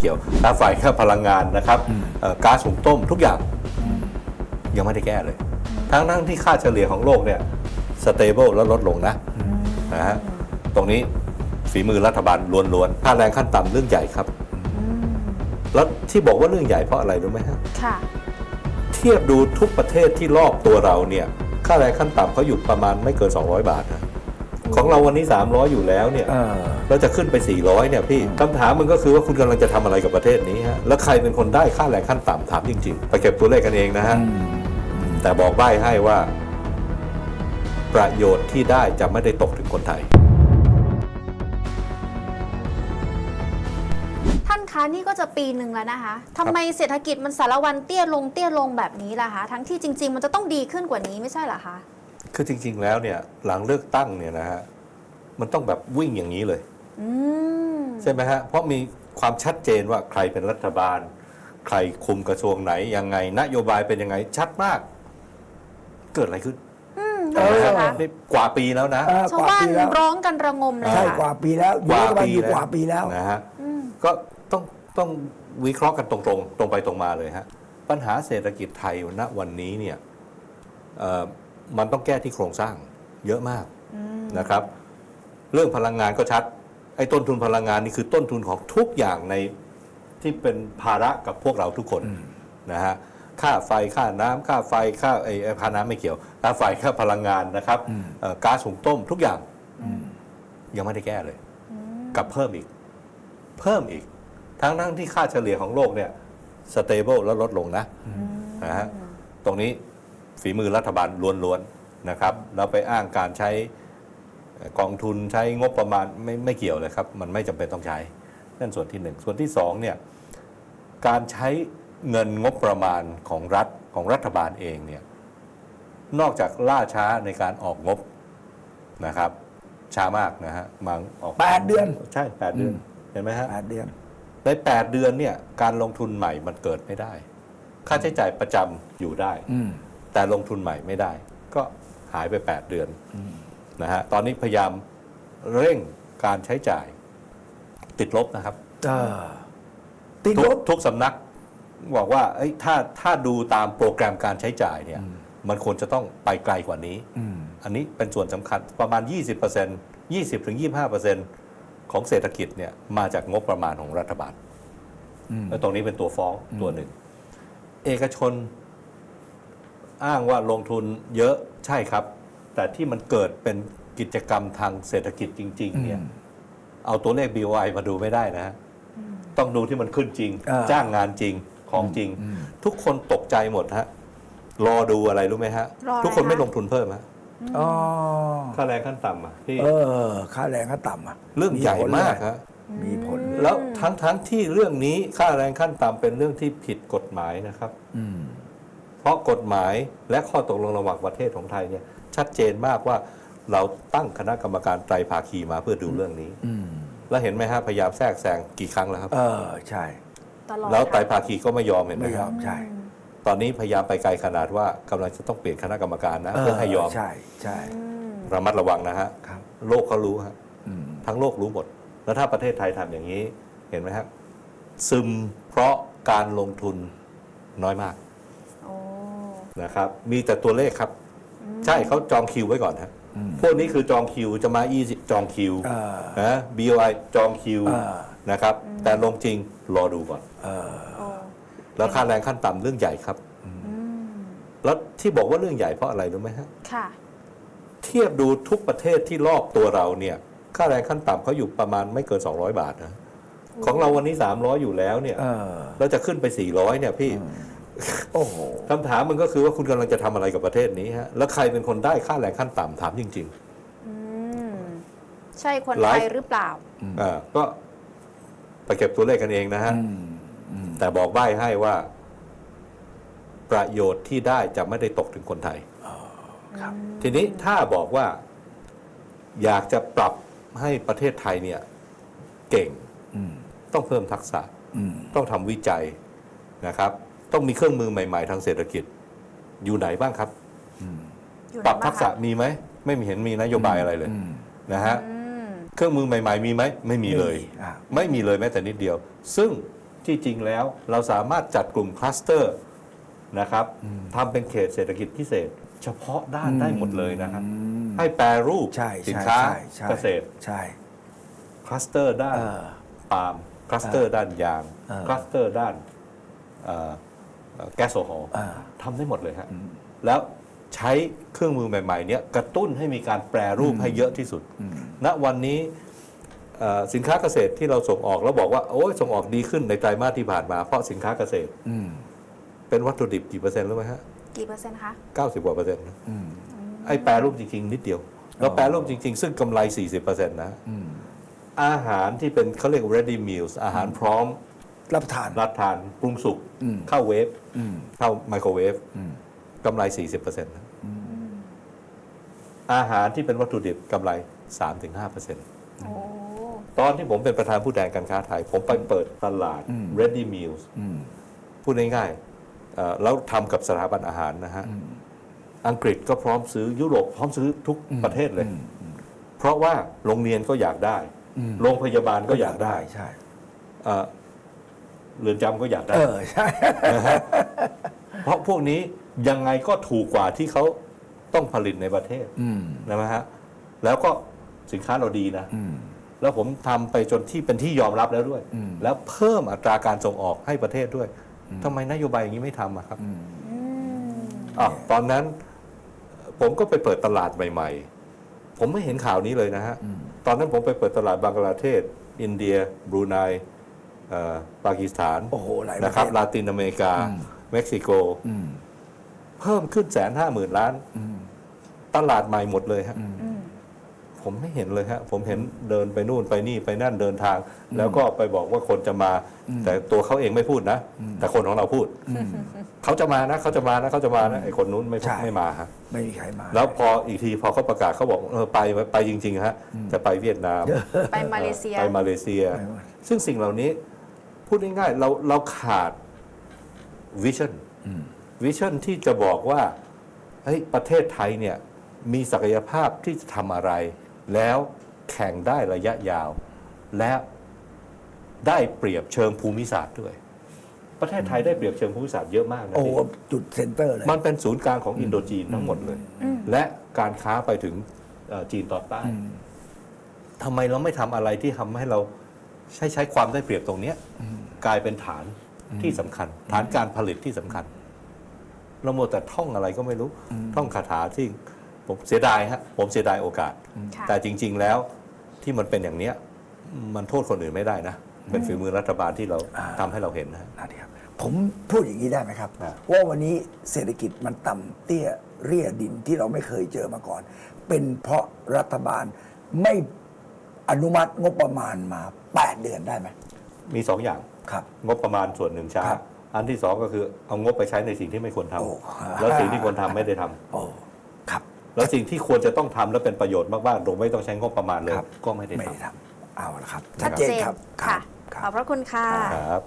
เกี่ยวค่าไฟค่าพลังงานนะครับเอ่อก๊าซหุงต้มทุกอย่างยังไม่ได้แก้เลย ทั้งทั้งที่ค่าเฉลี่ยของโลกเนี่ยสเตเบิลแล้วลดลงนะนะฮะตรงนี้ฝีมือรัฐบาลล้วนๆค่าแรงขั้นต่ำเรื่องใหญ่ครับอืมแล้วที่บอกว่าเรื่องใหญ่เพราะอะไรรู้ไหมฮะค่ะเทียบดูทุกประเทศที่รอบตัวเราเนี่ยค่าแรงขั้นต่ำเขาอยู่ประมาณไม่เกิน 200 บาทนะของเราวันนี้ 300 อยู่แล้วเนี่ย เออเราจะขึ้นไป 400 เนี่ยพี่คำถามมันก็คือว่าคุณกำลังจะทำอะไรกับประเทศนี้ฮะแล้วใครเป็นคนได้ค่าแรงขั้นต่ำถามจริงๆ ไปเก็บตัวเลขกันเองนะฮะแต่บอกใบ้ให้ว่า ประโยชน์ที่ได้จะไม่ได้ตกถึงคนไทยท่านคะนี่ก็จะปีหนึ่งแล้วนะคะทำไมเศรษฐกิจมันสารวันเตี้ยลงเตี้ยลงแบบนี้ล่ะคะ ทั้งที่จริง ๆ มันจะต้องดีขึ้นกว่านี้ไม่ใช่เหรอคะ คือจริง ๆ แล้วเนี่ยหลังเลือกตั้งเนี่ยนะฮะ มันต้องแบบวิ่งอย่างนี้เลย อืมใช่ไหมฮะ เพราะมีความชัดเจนว่าใครเป็นรัฐบาล ใครคุมกระทรวงไหน ยังไง นโยบายเป็นยังไง ชัดมาก เกิดอะไรขึ้นอืมเอนั่นอสิคะนี่กว่าปีแล้วนะ เออชาวกว่าบ้านปีแล้วร้องกันระงมเลยใช่ค่ะกว่าปีแล้วอยู่รัฐบาลอยู่กว่าปีแล้ว นะฮะ อืม ก็ต้องต้องวิเคราะห์กันตรงๆ ตรงไปตรงมาเลยฮะ ปัญหาเศรษฐกิจไทยณวันนี้เนี่ยเอ่อมันต้องแก้ที่โครงสร้างเยอะมากอืมนะครับ เรื่องพลังงานก็ชัด ไอ้ต้นทุนพลังงานนี่คือต้นทุนของทุกอย่างในที่เป็นภาระกับพวกเราทุกคนนะฮะค่าไฟค่าน้ำค่าไฟค่าไอ้ไอ้ค่าน้ำไม่เกี่ยวค่าไฟค่าพลังงานนะครับเอ่อก๊าซหุงต้มทุกอย่างยังไม่ได้แก้เลยอืมกับเพิ่มอีก เพิ่มอีก ทั้งทั้งที่ค่าเฉลี่ยของโลกเนี่ยสเตเบิลแล้วลดลงนะนะฮะตรงนี้ฝีมือรัฐบาลล้วนๆนะครับ แล้วไปอ้างการใช้เอ่อ กองทุนใช้งบประมาณไม่ไม่เกี่ยวเลยครับ มันไม่จำเป็นต้องใช้นั่นส่วนที่หนึ่งส่วนที่สองเนี่ยการใช้เงินงบประมาณของรัฐของรัฐบาลเองเนี่ยนอกจากล่าช้าในการออกงบนะครับ ช้ามากนะฮะมังออกแปดเดือนใช่แปดเดือนอืมเห็นไหมฮะแปดเดือนในแปดเดือนเนี่ยการลงทุนใหม่มันเกิดไม่ได้ ค่าใช้จ่ายประจำอยู่ได้อืมแต่ลงทุนใหม่ไม่ได้ ก็หายไป8เดือน นะฮะตอนนี้พยายามเร่งการใช้จ่าย ติดลบนะครับเออติดทุลกบทุกสำนักบอกว่าเอ้ยถ้าถ้าดูตามโปรแกรมการใช้จ่ายเนี่ยมันควรจะต้องไปไกลกว่านี้อืมอันนี้เป็นส่วนสำคัญประมาณ 20% 20-25%ของเศรษฐกิจเนี่ยมาจากงบประมาณของรัฐบาลอืมแล้วตรงนี้เป็นตัวฟ้องตัวหนึ่ง เอกชน อ้างว่าลงทุนเยอะใช่ครับ แต่ที่มันเกิดเป็นกิจกรรมทางเศรษฐกิจจริง ๆ เนี่ย เอาตัวเลข BOI มาดูไม่ได้นะฮะต้องดูที่มันขึ้นจริงอ่าจ้างงานจริงของจริง ทุกคนตกใจหมดฮะ รอดูอะไรรู้ไหมฮะ รออะไรทุกคนไม่คะ ลงทุนเพิ่มฮะอ๋อค่าแรงขั้นต่ำอะพี่เออ ค่าแรงขั้นต่ำอะเรื่องใหญ่มากผลเลยฮะ มีผล แล้วทั้งทั้งที่เรื่องนี้ค่าแรงขั้นต่ำเป็นเรื่องที่ผิดกฎหมายนะครับ อืม เพราะกฎหมายและข้อตกลงระหว่างประเทศของไทยเนี่ย ชัดเจนมากว่าเราตั้งคณะกรรมการไตรภาคีมาเพื่อดูเรื่องนี้ อืมแล้วเห็นไหมฮะพยายามแทรกแซงกี่ครั้งแล้วครับ เออใช่ ตลอดแล้วไตรค่ะภาคีก็ไม่ยอมเห็นไหมไม่คยรัอบ มใช่ ตอนนี้พยายามไปไกลขนาดว่ากำลังจะต้องเปลี่ยนคณะกรรมการนะเพื่อให้ยอมใช่ใช่อืมระมัดระวังนะฮะครับโลกเขารู้ฮะอืมทั้งโลกรู้หมด แล้วถ้าประเทศไทยทำอย่างนี้เห็นไหมครับซึมเพราะการลงทุนน้อยมากโอ้นะครับ มีแต่ตัวเลขครับ ใช่เขาจองคิวไว้ก่อนฮะอืมพวกนี้คือจองคิวจะมาอีจองคิวเออนะ BOI จองคิวเออนะครับ แต่ลงจริงรอดูก่อนเออโอ้แล้วค่าแรงขั้นต่ำเรื่องใหญ่ครับอืมแล้วที่บอกว่าเรื่องใหญ่เพราะอะไรรู้ไหมฮะค่ะเทียบดูทุกประเทศที่รอบตัวเราเนี่ยค่าแรงขั้นต่ำเขาอยู่ประมาณไม่เกิน 200 บาทนะของเราวันนี้ 300 อยู่แล้วเนี่ยเออเราจะขึ้นไป 400 เนี่ยพี่ โอ้โหคำถามมันก็คือว่าคุณกำลังจะทำอะไรกับประเทศนี้ฮะแล้วใครเป็นคนได้ค่าแรงขั้นต่ำถามจริง อืมใช่คนหลาไทยยหรือเปล่า ๆอ่าก็ไปเก็บตัวเลขกันเองนะฮะ อืมอืมแต่บอกใบ้ให้ว่า ประโยชน์ที่ได้จะไม่ได้ตกถึงคนไทย ครับ ทีนี้ถ้าบอกว่าอยากจะปรับให้ประเทศไทยเนี่ย เก่งอืมต้องเพิ่มทักษะ อืมต้องทำวิจัยนะครับ ต้องมีเครื่องมือใหม่ ๆ ทางเศรษฐกิจ อยู่ไหนบ้างครับ อยู่ปรับไหนทักษะบ้างคมีไหม ไม่มีเห็นมีนโยบายอะไรเลยอืมนะฮะ อืมเครื่องมือใหม่ ๆ มีไหม ไม่มีเลย อะไม่มีเลยแม้แต่นิดเดียว ซึ่งที่จริงแล้วเราสามารถจัดกลุ่มคลัสเตอร์นะครับทำเป็นเขตเศรษฐกิจพิเศษ เฉพาะด้านได้หมดเลยนะฮะอืมให้แปรรูปใช่สินใช่ค้าใช่ใช่เกษตรใช่คลัสเตอร์ด้าน เออ ปาล์มคลัสเตอร์ด้านยาง เออคลัสเตอร์ด้านเอ่อเอ่อ แก๊สโซฮอล์อ่าทำได้หมดเลยฮะแล้วใช้เครื่องมือใหม่ๆเนี้ยกระตุ้นให้มีการแปรรูปให้เยอะที่สุด ณวันนี้เอ่อสินค้าเกษตรที่เราส่งออกแล้วบอกว่าโอ้ยส่งออกดีขึ้นในไตรมาสที่ผ่านมา เพราะสินค้าเกษตรอืมเป็นวัตถุดิบกี่เปอร์เซ็นต์รู้ไหมฮะกี่เปอร์เซ็นต์คะ90กว่าเปอร์เซ็นต์นะอืมไอ้แปรรูปจริง ๆ นิดเดียวเราแปรรูปจริง ๆ ซึ่งกำไร 40เปอร์เซ็นต์นะอืมอาหารที่เป็นเขาเรียก ready meals อาหารพร้อม รับประทาน รับทานปรุงสุกอืม เข้าเวฟอืมเข้าไมโครเวฟอืมกำไร 40เปอร์เซ็นต์อาหารที่เป็นวัตถุดิบกำไร 3-5เปอร์เซ็นต์โอ้ตอนที่ผมเป็นประธานผู้แทนการค้าไทย ผมไปเปิดตลาดอืม ready meals อืมพูดง่ายๆเอ่อแล้วทำกับสถาบันอาหารนะฮะอังกฤษก็พร้อมซื้อยุโรปพร้อมซื้อทุกประเทศเลยเพราะว่าโรงเรียนก็อยากได้ อืมโรงพยาบาลก็อยากได้ใช่ เอ่อ เรือนจำก็อยากได้เออใช่ นะฮะเพราะพวกนี้ยังไงก็ถูกกว่าที่เขาต้องผลิตในประเทศอืมนะฮะแล้วก็สินค้าเราดีนะ อืม แล้วผมทำไปจนที่เป็นที่ยอมรับแล้วด้วย อืม แล้วเพิ่มอัตราการส่งออกให้ประเทศด้วยทำไมนโยบายอย่างนี้ไม่ทำอะครับ อืม อืมอะตอนนั้นผมก็ไปเปิดตลาดใหม่ ๆ ผมไม่เห็นข่าวนี้เลยนะฮะ อืม ตอนนั้นผมไปเปิดตลาดบังกลาเทศ อินเดีย บรูไนเอ่อ ปากีสถานโอ้โหหลายประนะครับเทศลาตินอเมริกา อืม เม็กซิโก อืมเพิ่มขึ้นแสนห้าหมื่นล้าน อืมตลาดใหม่หมดเลยฮะ อืม อืม ผมไม่เห็นเลยฮะ ผมเห็นเดินไปนู่นไปนี่ไปนั่นเดินทาง แล้วก็ไปบอกว่าคนจะมาแต่ตัวเขาเองไม่พูดนะแต่คนของเราพูด อืม เขาจะมานะเขาจะมานะเขาจะมานะไอ้คนนู้นไม่ใช่ ไม่มาฮะ ไม่มีใครมา แล้วพออีกทีพอเขาประกาศเขาบอกเออไปไปจริงๆฮะ จะไปเวียดนามไปมาเลเซีย ไปมาเลเซียไปหมดซึ่งสิ่งเหล่านี้ พูดง่ายๆเราเราขาดวิชั่นอืมวิชั่นที่จะบอกว่าเฮ้ยประเทศไทยเนี่ยมีศักยภาพที่จะทำอะไร แล้วแข่งได้ระยะยาว และได้เปรียบเชิงภูมิศาสตร์ด้วย ประเทศไทยได้เปรียบเชิงภูมิศาสตร์เยอะมากนะโอ้พี่จุดเซ็นเตอร์เลยมันเป็นศูนย์กลางของอินโดจีนทั้งหมดเลยอืมและการค้าไปถึงเอ่อจีนตอนใต้อืมทำไมเราไม่ทำอะไรที่ทำให้เรา ใช้ใช้ความได้เปรียบตรงเนี้ยกลายเป็นฐานที่สำคัญ ฐานการผลิตที่สำคัญ เราโมวแต่ท่องอะไรก็ไม่รู้ ท่องคาถาที่ผมเสียดายฮะผมเสียดายโอกาสค่ะแต่จริง ๆแล้วที่มันเป็นอย่างเนี้ยมันโทษคนอื่นไม่ได้นะ เป็นฝีมือรัฐบาลที่เราอ่าทำให้เราเห็นนะฮะนั่นเองครับผมพูดอย่างนี้ได้ไหมครับอ่าว่าวันนี้เศรษฐกิจมันต่ำเตี้ยเรียดินที่เราไม่เคยเจอมาก่อน เป็นเพราะรัฐบาลไม่ อนุมัติงบประมาณมา 8 เดือนได้ไหมมีสองอย่างครับ งบประมาณส่วนหนึ่งช้าครับอันที่สองก็คือเอางบไปใช้ในสิ่งที่ไม่ควรทำโอ้ แล้วสิ่งที่ควรทำไม่ได้ทำโอ้ครับ แล้วสิ่งที่ควรจะต้องทำและเป็นประโยชน์มากๆโดยไม่ต้องใช้งบประมาณเลยครับ ก็ไม่ได้ไม่ทำได้ทำเอาละครับชัดเจนครับค่ะคขอรับบพระคุณค่ะ ครับ